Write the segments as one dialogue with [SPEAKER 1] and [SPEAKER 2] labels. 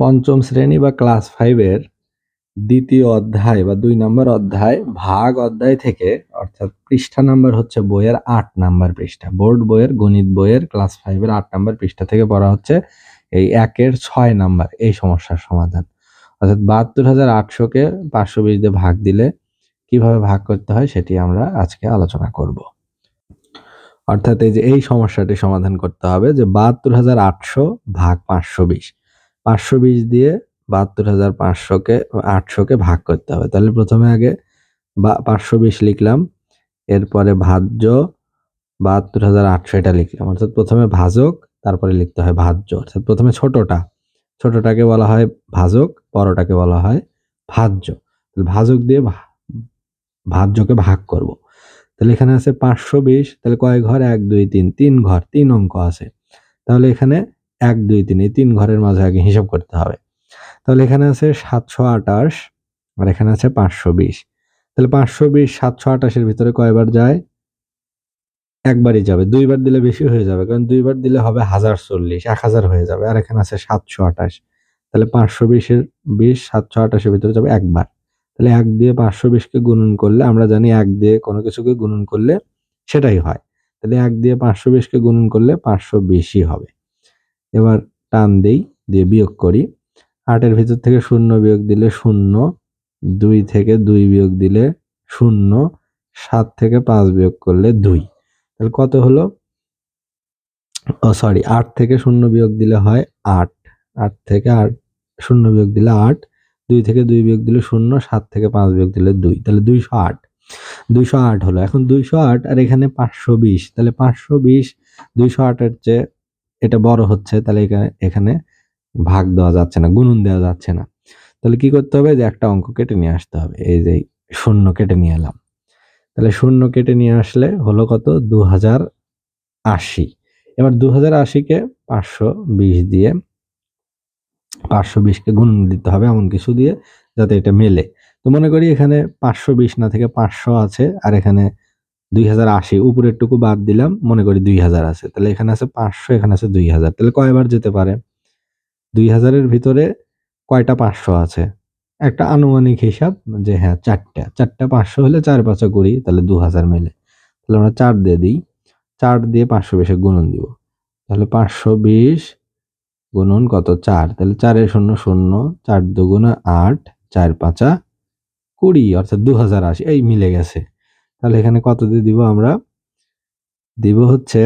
[SPEAKER 1] পঞ্চম শ্রেণি বা ক্লাস ফাইভের দ্বিতীয় অধ্যায় বা দুই নম্বর অধ্যায়, ভাগ অধ্যায় থেকে, অর্থাৎ পৃষ্ঠা নাম্বার হচ্ছে বইয়ের আট নাম্বার পৃষ্ঠা। বোর্ড বইয়ের, গণিত বইয়ের, ক্লাস ফাইভের আট নাম্বার পৃষ্ঠা থেকে পড়া হচ্ছে এই একের ছয় নাম্বার, এই সমস্যার সমাধান। অর্থাৎ বাহাত্তর হাজার আটশোকে পাঁচশো বিশ দিয়ে ভাগ দিলে কীভাবে ভাগ করতে হয় সেটি আমরা আজকে আলোচনা করব। অর্থাৎ এই যে এই সমস্যাটি সমাধান করতে হবে যে বাহাত্তর হাজার আটশো ভাগ পাঁচশো বিশ পাঁচশো বিশ দিয়ে বাহাত্তর হাজার পাঁচশোকে, আটশোকে ভাগ করতে হবে। তাহলে প্রথমে আগে বা পাঁচশো বিশ লিখলাম, এরপরে ভাজ্য, বাহাত্তর হাজার আটশো এটা লিখলাম। অর্থাৎ প্রথমে ভাজক, তারপরে লিখতে হয় ভাজ্য। অর্থাৎ প্রথমে ছোটটা, ছোটটাকে বলা হয় ভাজক, বড়টাকে বলা হয় ভাজ্য। ভাজক দিয়ে ভাজ্যকে ভাগ করব। তাহলে এখানে আছে পাঁচশো বিশ, তাহলে কয় ঘর? এক, দুই, তিন তিন ঘর, তিন অঙ্ক আছে। তাহলে এখানে এক, দুই, তিন, এই তিন ঘরের মাঝে আগে হিসাব করতে হবে। তাহলে এখানে আছে সাতশো আটাশ আর এখানে আছে পাঁচশো বিশ। তাহলে পাঁচশো বিশ, সাতশো আটাশের ভিতরে কয়বার যায়? একবারই যাবে। দুইবার দিলে বেশি হয়ে যাবে, কারণ দুইবার দিলে হবে হাজার চল্লিশ এক হাজার হয়ে যাবে, আর এখানে আছে সাতশো আটাশ তাহলে পাঁচশো বিশের বিশ, সাতশো আটাশের ভিতরে যাবে একবার। তাহলে এক দিয়ে পাঁচশো বিশকে গুণন করলে, আমরা জানি এক দিয়ে কোনো কিছুকে গুণন করলে সেটাই হয়। তাহলে এক দিয়ে পাঁচশো বিশকে গুণন করলে পাঁচশো বিশই হবে। এবার টান দেই, দিয়ে বিয়োগ করি। আটের ভিতর থেকে শূন্য বিয়োগ দিলে শূন্য, দুই থেকে দুই বিয়োগ দিলে শূন্য, সাত থেকে পাঁচ বিয়োগ করলে দুই। তাহলে কত হলো? ও সরি আট থেকে শূন্য বিয়োগ দিলে হয় আট। আট থেকে আট, শূন্য বিয়োগ দিলে আট, দুই থেকে দুই বিয়োগ দিলে শূন্য, সাত থেকে পাঁচ বিয়োগ দিলে দুই। তাহলে দুইশো আট। দুইশো আট হলো। এখন দুইশো আট, আর এখানে পাঁচশো বিশ। তাহলে পাঁচশো বিশ, দুইশো আটের চেয়ে এটা বড় হচ্ছে, তাহলে এখানে এখানে ভাগ দেওয়া যাচ্ছে না, গুণন দেওয়া যাচ্ছে না। তাহলে কি করতে হবে? যে একটা অঙ্ক কেটে নিয়ে আসতে হবে। এই যে শূন্য কেটে নিয়ে এলাম। তাহলে শূন্য কেটে নিয়ে আসলে হলো কত? দু হাজার আশি। এবার দু হাজার আশিকে পাঁচশো বিশ দিয়ে পাঁচশো বিশকে গুণন দিতে হবে এমন কিছু দিয়ে, যাতে এটা মেলে। তো মনে করি এখানে পাঁচশো বিশ না থেকে পাঁচশো আছে, আর এখানে দুই হাজার আশি উপরের টুকু বাদ দিলাম, মনে করি দুই হাজার আছে। তাহলে এখানে আছে পাঁচশো, এখানে আছে দুই হাজার। তাহলে কয়বার যেতে পারে? দুই হাজারের ভিতরে কয়টা পাঁচশো আছে? একটা আনুমানিক হিসাব যে হ্যাঁ চারটা। চারটা পাঁচশো হলে চার পাঁচশো কুড়ি, তাহলে দু হাজার মেলে। তাহলে আমরা চার দিয়ে দিই। চার দিয়ে পাঁচশো বিশে গুণন দিব। তাহলে পাঁচশো বিশ গুণন কত? চার। তাহলে চারের শূন্য শূন্য, চার দুগুণা আট, চার পাঁচা কুড়ি, অর্থাৎ দু হাজার আশি। এই মিলে গেছে। তাহলে এখানে কত দিয়ে দিব আমরা? দিব হচ্ছে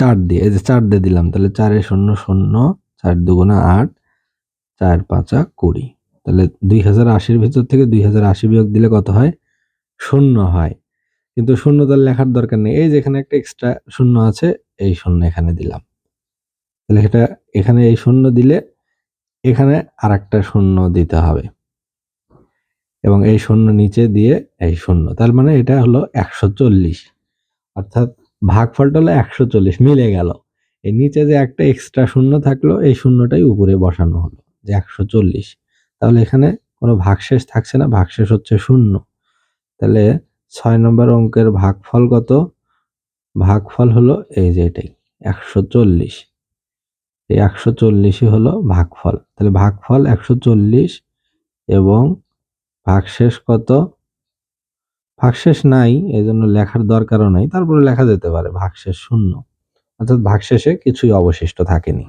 [SPEAKER 1] চার দিয়ে, এই যে চার দিয়ে দিলাম, তাহলে চারে শূন্য শূন্য চার দুগুণা আট, চার পাঁচা কুড়ি। তাহলে দুই হাজার আশির ভিতর থেকে দুই হাজার আশি বিয়োগ দিলে কত হয়? শূন্য হয়। কিন্তু শূন্য তার লেখার দরকার নেই। এই যেখানে একটা এক্সট্রা শূন্য আছে, এই শূন্য এখানে দিলাম। তাহলে এটা এখানে এই শূন্য দিলে এখানে আর একটা শূন্য দিতে হবে। এবং এই শূন্য নিচে দিয়ে এই শূন্য। তার মানে এটা হলো একশো চল্লিশ। অর্থাৎ ভাগফলটা হলো একশো চল্লিশ, মিলে গেল। এই নিচে যে একটা এক্সট্রা শূন্য থাকল, এই শূন্যটাই উপরে বসানো হলো, যে একশো চল্লিশ। তাহলে এখানে কোনো ভাগশেষ থাকছে না, ভাগশেষ হচ্ছে শূন্য। তাহলে ছয় নম্বর অঙ্কের ভাগফল কত? ভাগফল হলো এই যে এটাই, একশো চল্লিশ। এই একশো চল্লিশই হলো ভাগফল। তাহলে ভাগফল একশো চল্লিশ এবং ভাগশেষ কত? ভাগশেষ নাই এই জন্য লেখার দরকারও নাই, তারপরে লেখা যেতে পারে ভাগশেষ শূন্য। অর্থাৎ ভাগশেষে কিছুই অবশিষ্ট থাকেনি।